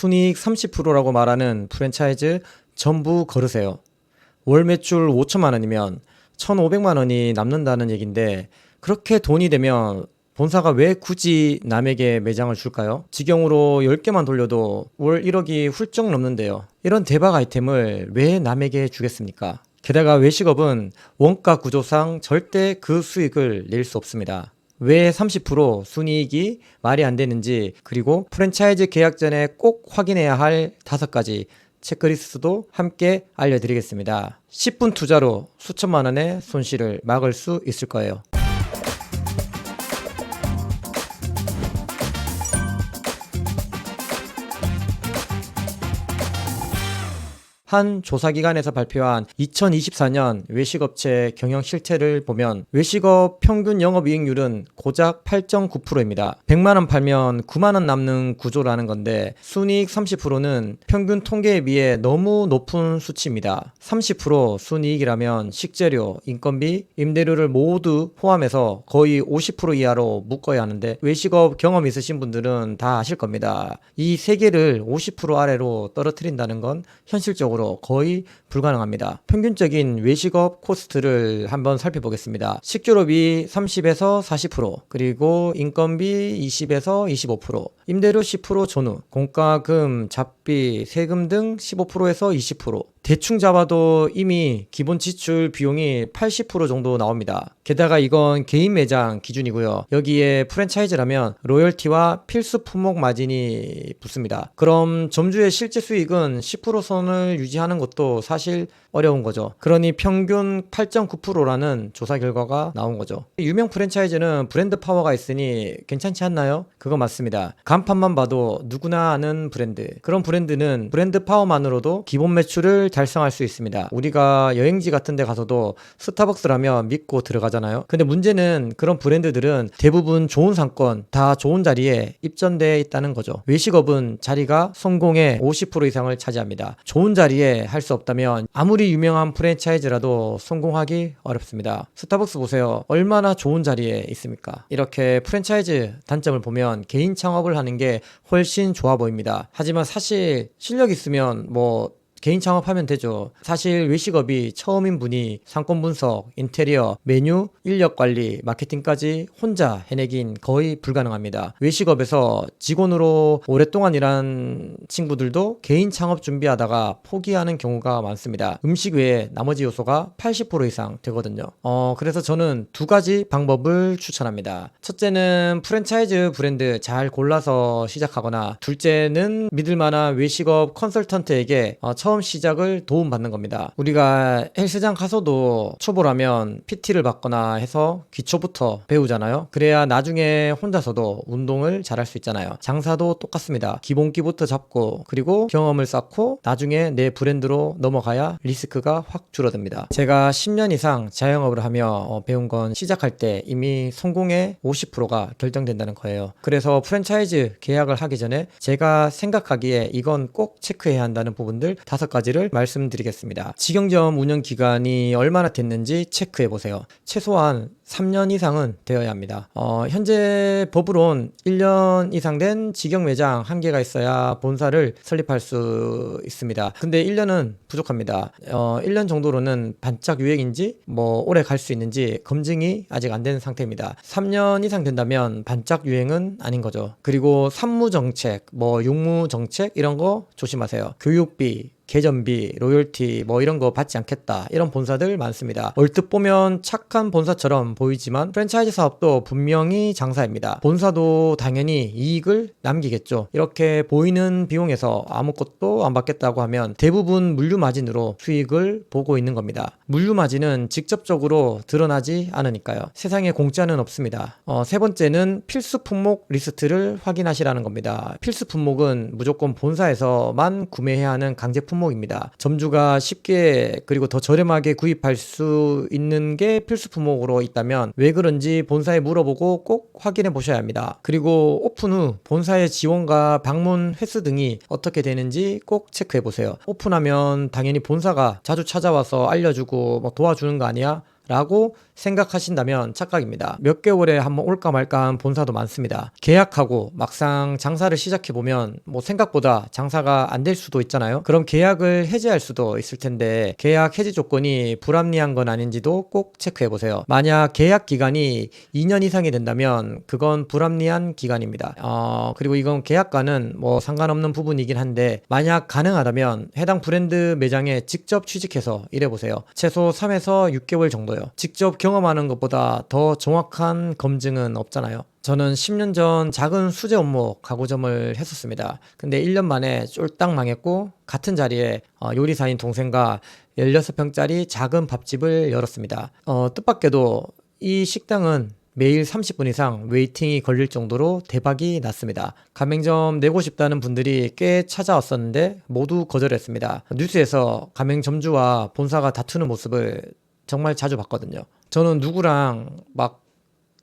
순이익 30%라고 말하는 프랜차이즈 전부 걸으세요. 월 매출 5천만 원이면 1,500만 원이 남는다는 얘긴데 그렇게 돈이 되면 본사가 왜 굳이 남에게 매장을 줄까요? 직영으로 10개만 돌려도 월 1억이 훌쩍 넘는데요. 이런 대박 아이템을 왜 남에게 주겠습니까? 게다가 외식업은 원가 구조상 절대 그 수익을 낼 수 없습니다. 왜 30% 순이익이 말이 안 되는지 그리고 프랜차이즈 계약 전에 꼭 확인해야 할 다섯 가지 체크리스트도 함께 알려드리겠습니다. 10분 투자로 수천만 원의 손실을 막을 수 있을 거예요. 한 조사기관에서 발표한 2024년 외식업체 경영 실태를 보면 외식업 평균 영업이익률은 고작 8.9%입니다. 100만원 팔면 9만원 남는 구조라는 건데 순이익 30%는 평균 통계에 비해 너무 높은 수치입니다. 30% 순이익이라면 식재료, 인건비, 임대료를 모두 포함해서 거의 50% 이하로 묶어야 하는데 외식업 경험 있으신 분들은 다 아실 겁니다. 이 세 개를 50% 아래로 떨어뜨린다는 건 현실적으로 거의 불가능합니다. 평균적인 외식업 코스트를 한번 살펴보겠습니다. 식재료비 30에서 40%, 그리고 인건비 20에서 25%, 임대료 10% 전후, 공과금, 잡 비, 세금 등 15%에서 20%, 대충 잡아도 이미 기본 지출 비용이 80% 정도 나옵니다. 게다가 이건 개인 매장 기준이고요. 여기에 프랜차이즈라면 로열티와 필수 품목 마진이 붙습니다. 그럼 점주의 실제 수익은 10% 선을 유지하는 것도 사실 어려운 거죠. 그러니 평균 8.9%라는 조사 결과가 나온 거죠. 유명 프랜차이즈는 브랜드 파워가 있으니 괜찮지 않나요? 그거 맞습니다. 간판만 봐도 누구나 아는 브랜드. 그런 브랜드는 브랜드 파워만으로도 기본 매출을 달성할 수 있습니다. 우리가 여행지 같은 데 가서도 스타벅스라면 믿고 들어가잖아요. 근데 문제는 그런 브랜드들은 대부분 좋은 상권, 다 좋은 자리에 입점되어 있다는 거죠. 외식업은 자리가 성공의 50% 이상을 차지합니다. 좋은 자리에 할 수 없다면 아무리 유명한 프랜차이즈라도 성공하기 어렵습니다. 스타벅스 보세요. 얼마나 좋은 자리에 있습니까? 이렇게 프랜차이즈 단점을 보면 개인 창업을 하는 게 훨씬 좋아 보입니다. 하지만 사실 실력 있으면 뭐 개인 창업하면 되죠. 사실 외식업이 처음인 분이 상권 분석, 인테리어, 메뉴, 인력 관리, 마케팅까지 혼자 해내긴 거의 불가능합니다. 외식업에서 직원으로 오랫동안 일한 친구들도 개인 창업 준비하다가 포기하는 경우가 많습니다. 음식 외에 나머지 요소가 80% 이상 되거든요. 어, 그래서 저는 두 가지 방법을 추천합니다. 첫째는 프랜차이즈 브랜드 잘 골라서 시작하거나 둘째는 믿을 만한 외식업 컨설턴트에게 어, 처음 시작을 도움받는 겁니다. 우리가 헬스장 가서도 초보라면 PT를 받거나 해서 기초부터 배우잖아요. 그래야 나중에 혼자서도 운동을 잘할 수 있잖아요. 장사도 똑같습니다. 기본기부터 잡고 그리고 경험을 쌓고 나중에 내 브랜드로 넘어가야 리스크가 확 줄어듭니다. 제가 10년 이상 자영업을 하며 어, 배운 건 시작할 때 이미 성공의 50%가 결정된다는 거예요. 그래서 프랜차이즈 계약을 하기 전에 제가 생각하기에 이건 꼭 체크해야 한다는 부분들 다섯 가지를 말씀드리겠습니다. 직영점 운영 기간이 얼마나 됐는지 체크해 보세요. 최소한 3년 이상은 되어야 합니다. 어, 현재 법으론 1년 이상 된 직영 매장 한 개가 있어야 본사를 설립할 수 있습니다. 근데 1년은 부족합니다. 어, 1년 정도로는 반짝 유행인지 뭐 오래 갈 수 있는지 검증이 아직 안 된 상태입니다. 3년 이상 된다면 반짝 유행은 아닌 거죠. 그리고 산무 정책, 뭐 육무 정책 이런 거 조심하세요. 교육비, 개점비, 로열티 뭐 이런 거 받지 않겠다. 이런 본사들 많습니다. 얼뜻 보면 착한 본사처럼 보이지만 프랜차이즈 사업도 분명히 장사입니다. 본사도 당연히 이익을 남기겠죠. 이렇게 보이는 비용에서 아무것도 안 받겠다고 하면 대부분 물류 마진으로 수익을 보고 있는 겁니다. 물류 마진은 직접적으로 드러나지 않으니까요. 세상에 공짜는 없습니다. 어, 세 번째는 필수 품목 리스트를 확인하시라는 겁니다. 필수 품목은 무조건 본사에서만 구매해야 하는 강제 품목입니다. 점주가 쉽게 그리고 더 저렴하게 구입할 수 있는 게 필수 품목으로 있다면 왜 그런지 본사에 물어보고 꼭 확인해 보셔야 합니다. 그리고 오픈 후 본사의 지원과 방문 횟수 등이 어떻게 되는지 꼭 체크해 보세요. 오픈하면 당연히 본사가 자주 찾아와서 알려주고 뭐 도와주는 거 아니야? 라고 생각하신다면 착각입니다. 몇 개월에 한번 올까 말까 한 본사도 많습니다. 계약하고 막상 장사를 시작해보면 뭐 생각보다 장사가 안 될 수도 있잖아요. 그럼 계약을 해지할 수도 있을 텐데 계약 해지 조건이 불합리한 건 아닌지도 꼭 체크해보세요. 만약 계약 기간이 2년 이상이 된다면 그건 불합리한 기간입니다. 어, 그리고 이건 계약과는 뭐 상관없는 부분이긴 한데 만약 가능하다면 해당 브랜드 매장에 직접 취직해서 일해보세요. 최소 3에서 6개월 정도요. 직접 경험하는 것보다 더 정확한 검증은 없잖아요. 저는 10년 전 작은 수제 업무 가구점을 했었습니다. 근데 1년 만에 쫄딱 망했고 같은 자리에 어, 요리사인 동생과 16평짜리 작은 밥집을 열었습니다. 어, 뜻밖에도 이 식당은 매일 30분 이상 웨이팅이 걸릴 정도로 대박이 났습니다. 가맹점 내고 싶다는 분들이 꽤 찾아왔었는데 모두 거절했습니다. 뉴스에서 가맹점주와 본사가 다투는 모습을 정말 자주 봤거든요. 저는 누구랑 막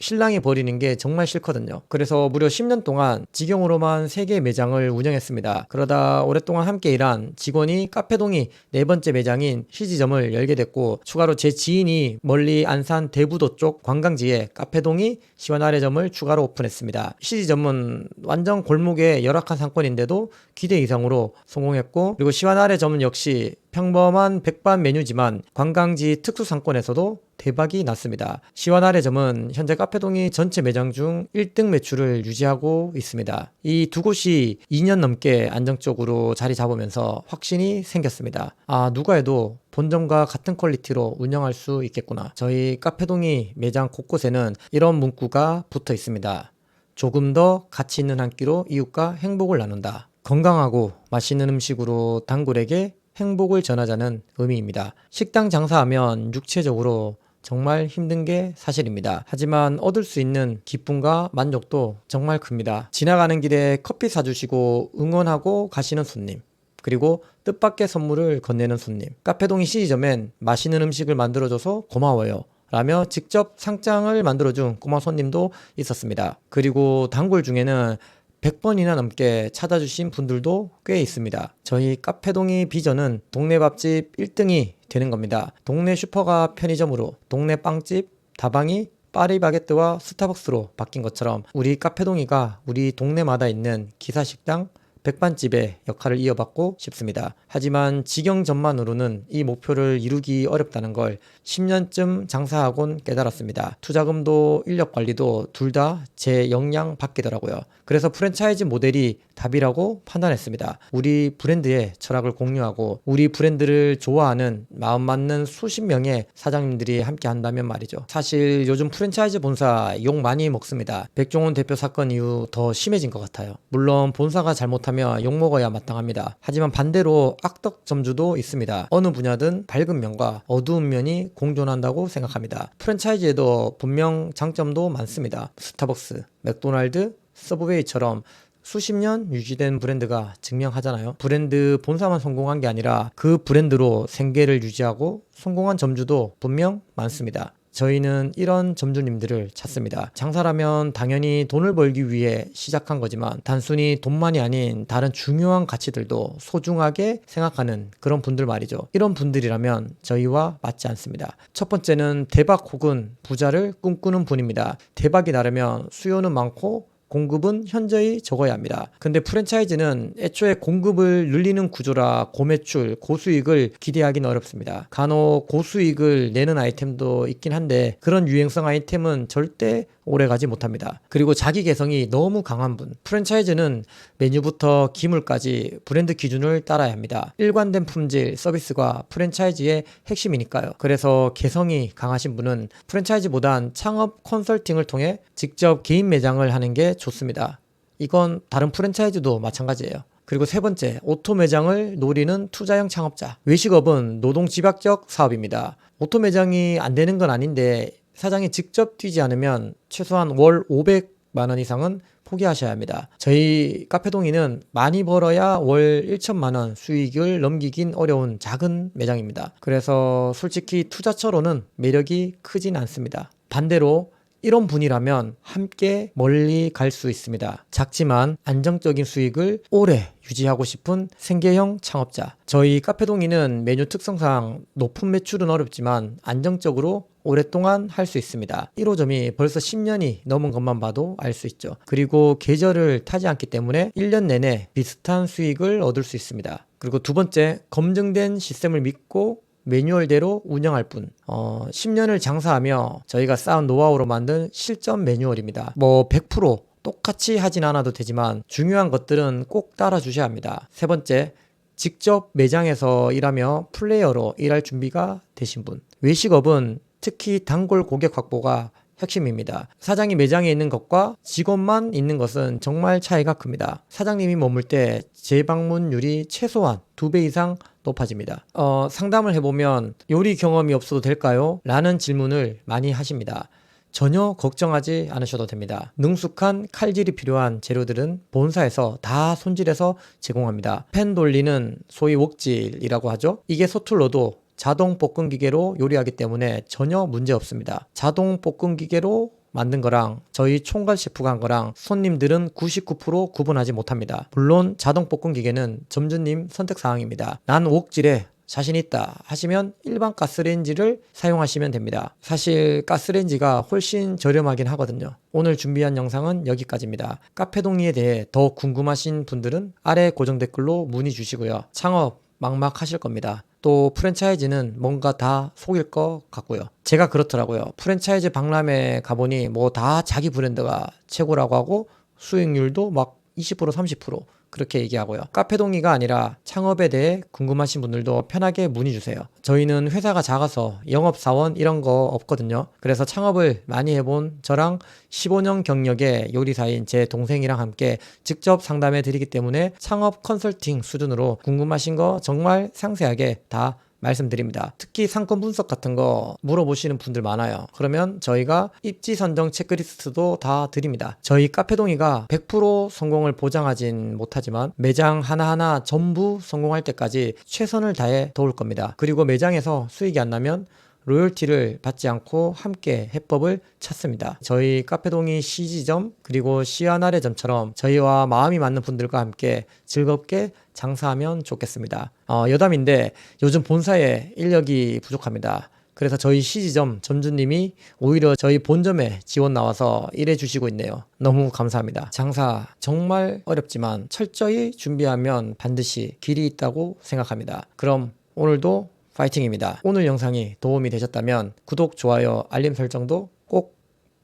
신랑이 버리는 게 정말 싫거든요. 그래서 무려 10년 동안 직영으로만 3개 매장을 운영했습니다. 그러다 오랫동안 함께 일한 직원이 카페동이 네 번째 매장인 시지점을 열게 됐고 추가로 제 지인이 멀리 안산 대부도 쪽 관광지에 카페동이 시원 아래점을 추가로 오픈했습니다. 시지점은 완전 골목의 열악한 상권인데도 기대 이상으로 성공했고 그리고 시원 아래점은 역시 평범한 백반 메뉴지만 관광지 특수 상권에서도 대박이 났습니다. 시원아래점은 현재 카페동이 전체 매장 중 1등 매출을 유지하고 있습니다. 이 두 곳이 2년 넘게 안정적으로 자리 잡으면서 확신이 생겼습니다. 아, 누가 해도 본점과 같은 퀄리티로 운영할 수 있겠구나. 저희 카페동이 매장 곳곳에는 이런 문구가 붙어 있습니다. 조금 더 가치 있는 한 끼로 이웃과 행복을 나눈다. 건강하고 맛있는 음식으로 단골에게 행복을 전하자는 의미입니다. 식당 장사하면 육체적으로 정말 힘든 게 사실입니다. 하지만 얻을 수 있는 기쁨과 만족도 정말 큽니다. 지나가는 길에 커피 사주시고 응원하고 가시는 손님. 그리고 뜻밖의 선물을 건네는 손님. 카페동이 시지점엔 맛있는 음식을 만들어줘서 고마워요. 라며 직접 상장을 만들어준 꼬마 손님도 있었습니다. 그리고 단골 중에는 100번이나 넘게 찾아주신 분들도 꽤 있습니다. 저희 카페동이 비전은 동네 밥집 1등이 되는 겁니다. 동네 슈퍼가 편의점으로, 동네 빵집, 다방이 파리바게뜨와 스타벅스로 바뀐 것처럼 우리 카페동이가 우리 동네마다 있는 기사식당, 백반집의 역할을 이어받고 싶습니다. 하지만 직영점만으로는 이 목표를 이루기 어렵다는 걸 10년쯤 장사하곤 깨달았습니다. 투자금도 인력 관리도 둘 다 제 역량 밖이더라고요. 그래서 프랜차이즈 모델이 답이라고 판단했습니다. 우리 브랜드의 철학을 공유하고 우리 브랜드를 좋아하는 마음 맞는 수십 명의 사장님들이 함께 한다면 말이죠. 사실 요즘 프랜차이즈 본사 욕 많이 먹습니다. 백종원 대표 사건 이후 더 심해진 것 같아요. 물론 본사가 잘못하면 욕 먹어야 마땅합니다. 하지만 반대로 악덕 점주도 있습니다. 어느 분야든 밝은 면과 어두운 면이 공존한다고 생각합니다. 프랜차이즈에도 분명 장점도 많습니다. 스타벅스, 맥도날드, 서브웨이처럼 수십 년 유지된 브랜드가 증명하잖아요. 브랜드 본사만 성공한 게 아니라 그 브랜드로 생계를 유지하고 성공한 점주도 분명 많습니다. 저희는 이런 점주님들을 찾습니다. 장사라면 당연히 돈을 벌기 위해 시작한 거지만 단순히 돈만이 아닌 다른 중요한 가치들도 소중하게 생각하는 그런 분들 말이죠. 이런 분들이라면 저희와 맞지 않습니다. 첫 번째는 대박 혹은 부자를 꿈꾸는 분입니다. 대박이 나려면 수요는 많고 공급은 현저히 적어야 합니다. 근데 프랜차이즈는 애초에 공급을 늘리는 구조라 고매출, 고수익을 기대하기는 어렵습니다. 간혹 고수익을 내는 아이템도 있긴 한데 그런 유행성 아이템은 절대 오래 가지 못합니다. 그리고 자기 개성이 너무 강한 분. 프랜차이즈는 메뉴부터 기물까지 브랜드 기준을 따라야 합니다. 일관된 품질, 서비스가 프랜차이즈의 핵심이니까요. 그래서 개성이 강하신 분은 프랜차이즈보단 창업 컨설팅을 통해 직접 개인 매장을 하는 게 좋습니다. 이건 다른 프랜차이즈도 마찬가지예요. 그리고 세 번째, 오토 매장을 노리는 투자형 창업자. 외식업은 노동 집약적 사업입니다. 오토 매장이 안 되는 건 아닌데 사장이 직접 뛰지 않으면 최소한 월 500만 원 이상은 포기하셔야 합니다. 저희 카페 동이는 많이 벌어야 월 1천만 원 수익을 넘기긴 어려운 작은 매장입니다. 그래서 솔직히 투자처로는 매력이 크진 않습니다. 반대로 이런 분이라면 함께 멀리 갈 수 있습니다. 작지만 안정적인 수익을 오래 유지하고 싶은 생계형 창업자. 저희 카페 동이는 메뉴 특성상 높은 매출은 어렵지만 안정적으로 오랫동안 할 수 있습니다. 1호점이 벌써 10년이 넘은 것만 봐도 알 수 있죠. 그리고 계절을 타지 않기 때문에 1년 내내 비슷한 수익을 얻을 수 있습니다. 그리고 두 번째, 검증된 시스템을 믿고 매뉴얼대로 운영할 뿐. 어, 10년을 장사하며 저희가 쌓은 노하우로 만든 실전 매뉴얼입니다. 뭐 100% 똑같이 하진 않아도 되지만 중요한 것들은 꼭 따라 주셔야 합니다. 세 번째, 직접 매장에서 일하며 플레이어로 일할 준비가 되신 분. 외식업은 특히 단골 고객 확보가 핵심입니다. 사장이 매장에 있는 것과 직원만 있는 것은 정말 차이가 큽니다. 사장님이 머물 때 재방문율이 최소한 두배 이상 높아집니다. 어, 상담을 해보면 요리 경험이 없어도 될까요? 라는 질문을 많이 하십니다. 전혀 걱정하지 않으셔도 됩니다. 능숙한 칼질이 필요한 재료들은 본사에서 다 손질해서 제공합니다. 팬 돌리는 소위 웍질이라고 하죠. 이게 서툴러도 자동 볶음 기계로 요리하기 때문에 전혀 문제 없습니다. 자동 볶음 기계로 만든 거랑 저희 총괄 셰프가 한 거랑 손님들은 99% 구분하지 못합니다. 물론 자동 볶음 기계는 점주님 선택 사항입니다. 난 웍질에 자신 있다 하시면 일반 가스레인지를 사용하시면 됩니다. 사실 가스레인지가 훨씬 저렴하긴 하거든요. 오늘 준비한 영상은 여기까지입니다. 카페동리에 대해 더 궁금하신 분들은 아래 고정 댓글로 문의 주시고요. 창업 막막하실 겁니다. 또 프랜차이즈는 뭔가 다 속일 것 같고요. 제가 그렇더라고요. 프랜차이즈 박람회 가보니 뭐 다 자기 브랜드가 최고라고 하고 수익률도 막 20% 30% 그렇게 얘기하고요. 카페동이가 아니라 창업에 대해 궁금하신 분들도 편하게 문의 주세요. 저희는 회사가 작아서 영업사원 이런 거 없거든요. 그래서 창업을 많이 해본 저랑 15년 경력의 요리사인 제 동생이랑 함께 직접 상담해 드리기 때문에 창업 컨설팅 수준으로 궁금하신 거 정말 상세하게 다 말씀드립니다. 특히 상권 분석 같은 거 물어보시는 분들 많아요. 그러면 저희가 입지 선정 체크리스트도 다 드립니다. 저희 카페동이가 100% 성공을 보장하진 못하지만 매장 하나하나 전부 성공할 때까지 최선을 다해 도울 겁니다. 그리고 매장에서 수익이 안 나면 로열티를 받지 않고 함께 해법을 찾습니다. 저희 카페동이 CG점 그리고 시아나레점처럼 저희와 마음이 맞는 분들과 함께 즐겁게 장사하면 좋겠습니다. 어, 여담인데 요즘 본사에 인력이 부족합니다. 그래서 저희 CG점 점주님이 오히려 저희 본점에 지원 나와서 일해 주시고 있네요. 너무 감사합니다. 장사 정말 어렵지만 철저히 준비하면 반드시 길이 있다고 생각합니다. 그럼 오늘도 파이팅입니다. 오늘 영상이 도움이 되셨다면 구독, 좋아요, 알림 설정도 꼭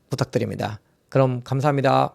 부탁드립니다. 그럼 감사합니다.